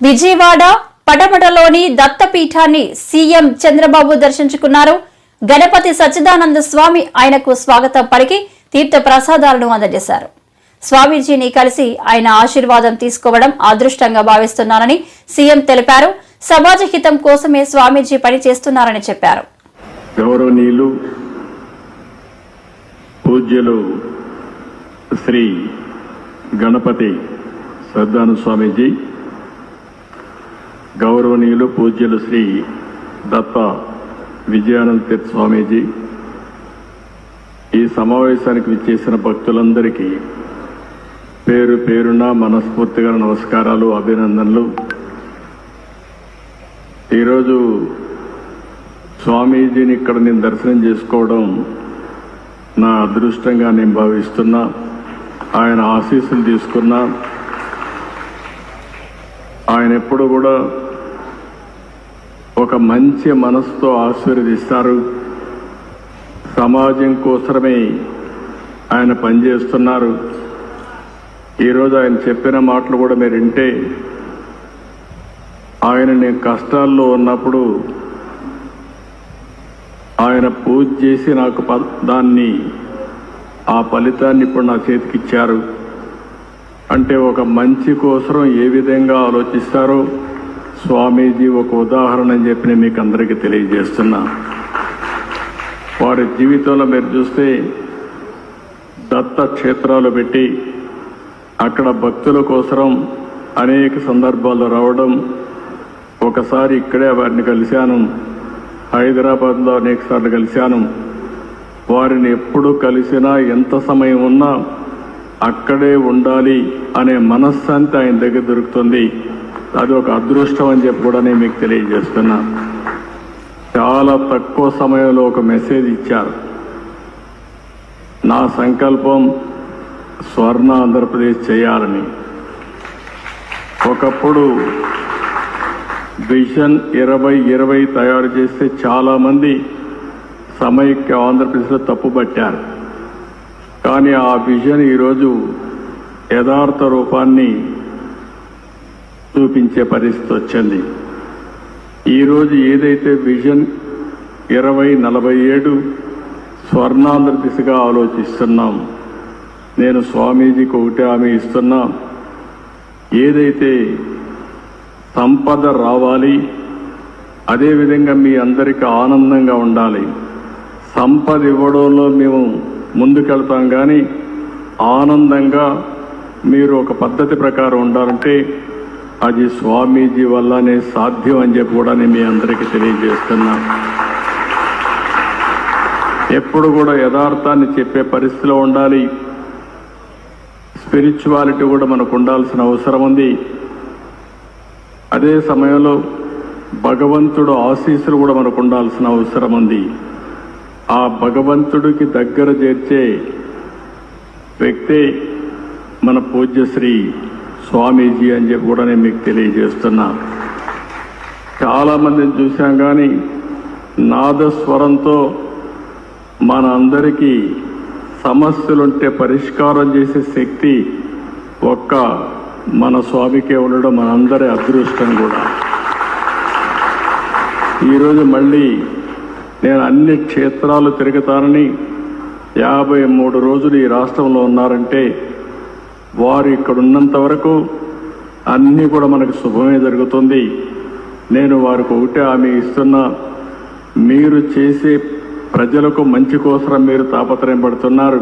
విజయవాడ పటపటలోని దత్తపీఠాన్ని సీఎం చంద్రబాబు దర్శించుకున్నారు. గణపతి సచ్చిదానంద స్వామి ఆయనకు స్వాగతం పలికి తీర్థ ప్రసాదాలను అందజేశారు. స్వామీజీని కలిసి ఆయన ఆశీర్వాదం తీసుకోవడం అదృష్టంగా భావిస్తున్నానని సీఎం తెలిపారు. సమాజ హితం కోసమే స్వామీజీ పనిచేస్తున్నారని చెప్పారు. గౌరవనీయులు పూజ్యులు శ్రీ గణపతి సద్దాను స్వామీజీ గౌరవనీయులు పూజ్యులు శ్రీ దత్త విజయానంద తీర్థ స్వామీజీ. ఈ సమావేశానికి విచ్చేసిన భక్తులందరికీ పేరు పేరున మనస్ఫూర్తిగా నమస్కారాలు అభినందనలు. ఈరోజు స్వామీజీని ఇక్కడ నేను దర్శనం చేసుకోవడం నా అదృష్టంగా నేను భావిస్తున్నా. ఆయన ఆశీస్సులు తీసుకున్నా. ఆయన ఎప్పుడు కూడా ఒక మంచి మనసుతో ఆశీర్వదిస్తారు. సమాజం కోసమే ఆయన పనిచేస్తున్నారు. ఈరోజు ఆయన చెప్పిన మాటలు కూడా మీరు వింటే ఆయన నేను కష్టాల్లో ఉన్నప్పుడు ఆయన పూజ చేసి నాకు ప- దాన్ని ఆ ఫలితాన్ని ఇప్పుడు నా చేతికి ఇచ్చారు. అంటే ఒక మంచి కోసం ఏ విధంగా ఆలోచిస్తారో స్వామీజీ ఒక ఉదాహరణ అని చెప్పి నేను మీకు అందరికీ తెలియజేస్తున్నా. వారి జీవితంలో మీరు చూస్తే దత్త క్షేత్రాలు పెట్టి అక్కడ భక్తుల కోసరం అనేక సందర్భాల్లో రావడం. ఒకసారి ఇక్కడే వారిని కలిశాను. హైదరాబాద్లో అనేకసార్లు కలిశాను. వారిని ఎప్పుడు కలిసినా ఎంత సమయం ఉన్నా అక్కడే ఉండాలి అనే మనశ్శాంతి ఆయన దగ్గర దొరుకుతుంది. అది ఒక అదృష్టం అని చెప్పి కూడా నేను మీకు తెలియజేస్తున్నా. చాలా తక్కువ సమయంలో ఒక మెసేజ్ ఇచ్చారు. నా సంకల్పం స్వర్ణ ఆంధ్రప్రదేశ్ చేయాలని. ఒకప్పుడు విజన్ ఇరవై ఇరవై తయారు చేస్తే చాలామంది సమైక్య ఆంధ్రప్రదేశ్లో తప్పుపట్టారు. కానీ ఆ విజన్ ఈరోజు యథార్థ రూపాన్ని చూపించే పరిస్థితి వచ్చింది. ఈరోజు ఏదైతే విజన్ ఇరవై నలభై ఏడు స్వర్ణాంధ్ర దిశగా ఆలోచిస్తున్నాం నేను స్వామీజీకి ఒకటే హామీ ఇస్తున్నా. ఏదైతే సంపద రావాలి అదేవిధంగా మీ అందరికీ ఆనందంగా ఉండాలి. సంపద ఇవ్వడంలో మేము ముందుకెళ్తాం కానీ ఆనందంగా మీరు ఒక పద్ధతి ప్రకారం ఉండాలంటే అది స్వామీజీ వల్లనే సాధ్యం అని చెప్పి కూడా నేను మీ అందరికీ తెలియజేస్తున్నా. ఎప్పుడు కూడా యథార్థాన్ని చెప్పే పరిస్థితిలో ఉండాలి. స్పిరిచువాలిటీ కూడా మనకు ఉండాల్సిన అవసరం ఉంది. అదే సమయంలో భగవంతుడు ఆశీస్సులు కూడా మనకు ఉండాల్సిన అవసరం ఉంది. ఆ భగవంతుడికి దగ్గర చేర్చే వ్యక్తే మన పూజ్యశ్రీ. స్వామీజీ అని చెప్పి కూడా నేను మీకు తెలియజేస్తున్నా. చాలామందిని చూశాం కానీ నాదస్వరంతో మన అందరికీ సమస్యలుంటే పరిష్కారం చేసే శక్తి ఒక్క మన స్వామికే ఉండడం మనందరి అదృష్టం కూడా. ఈరోజు మళ్ళీ నేను అన్ని క్షేత్రాలు తిరుగుతానని యాభై మూడు రోజులు ఈ రాష్ట్రంలో ఉన్నారంటే వారు ఇక్కడ ఉన్నంత వరకు అన్నీ కూడా మనకు శుభమే జరుగుతుంది. నేను వారికి ఒకటే హామీ ఇస్తున్నా. మీరు చేసే ప్రజలకు మంచి కోసం మీరు తాపత్రయం పడుతున్నారు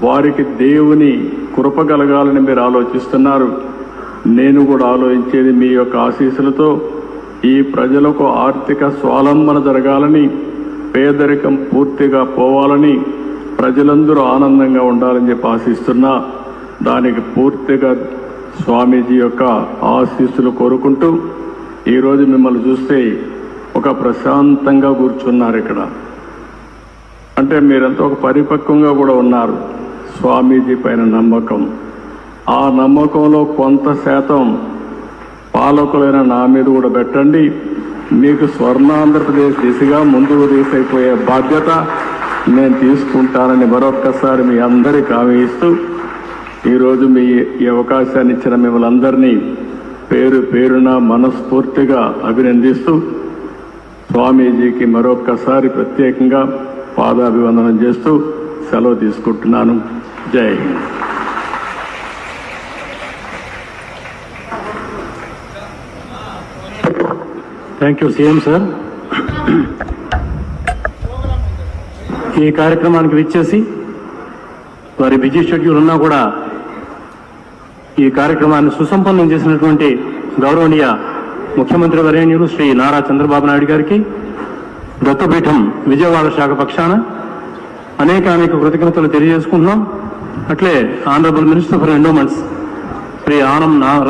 వారికి దేవుని కృప కలగాలని మీరు ఆలోచిస్తున్నారు. నేను కూడా ఆలోచించేది మీ యొక్క ఆశీస్సులతో ఈ ప్రజలకు ఆర్థిక స్వాలంబన జరగాలని పేదరికం పూర్తిగా పోవాలని ప్రజలందరూ ఆనందంగా ఉండాలని చెప్పి ఆశిస్తున్నా. దానికి పూర్తిగా స్వామీజీ యొక్క ఆశీస్సులు కోరుకుంటూ ఈరోజు మిమ్మల్ని చూస్తే ఒక ప్రశాంతంగా కూర్చున్నారు ఇక్కడ. అంటే మీరంతా ఒక పరిపక్వంగా కూడా ఉన్నారు. స్వామీజీ పైన నమ్మకం. ఆ నమ్మకంలో కొంత శాతం పాలకులైన నా మీద కూడా పెట్టండి. మీకు స్వర్ణాంధ్రప్రదేశ్ దిశగా ముందుకు తీసైపోయే బాధ్యత నేను తీసుకుంటానని మరొక్కసారి మీ అందరికీ హామీ ఇస్తూ ఈరోజు మీ ఈ అవకాశాన్ని ఇచ్చిన మిమ్మల్ని అందరినీ పేరు పేరున మనస్ఫూర్తిగా అభినందిస్తూ స్వామీజీకి మరొక్కసారి ప్రత్యేకంగా పాదాభివందనం చేస్తూ సెలవు తీసుకుంటున్నాను. Jai Hind. Thank you CM sir ఈ కార్యక్రమానికి విచ్చేసి వారి బిజీ షెడ్యూల్ ఉన్నా కూడా ఈ కార్యక్రమాన్ని సుసంపన్నం చేసినటువంటి గౌరవనీయ ముఖ్యమంత్రి వరేణ్యులు శ్రీ నారా చంద్రబాబు నాయుడు గారికి దత్తపీఠం విజయవాడ శాఖ పక్షాన అనేక అనేక కృతజ్ఞతలు తెలియజేసుకుంటున్నాం. అట్లే honourable minister for endowments Shri Anam నా-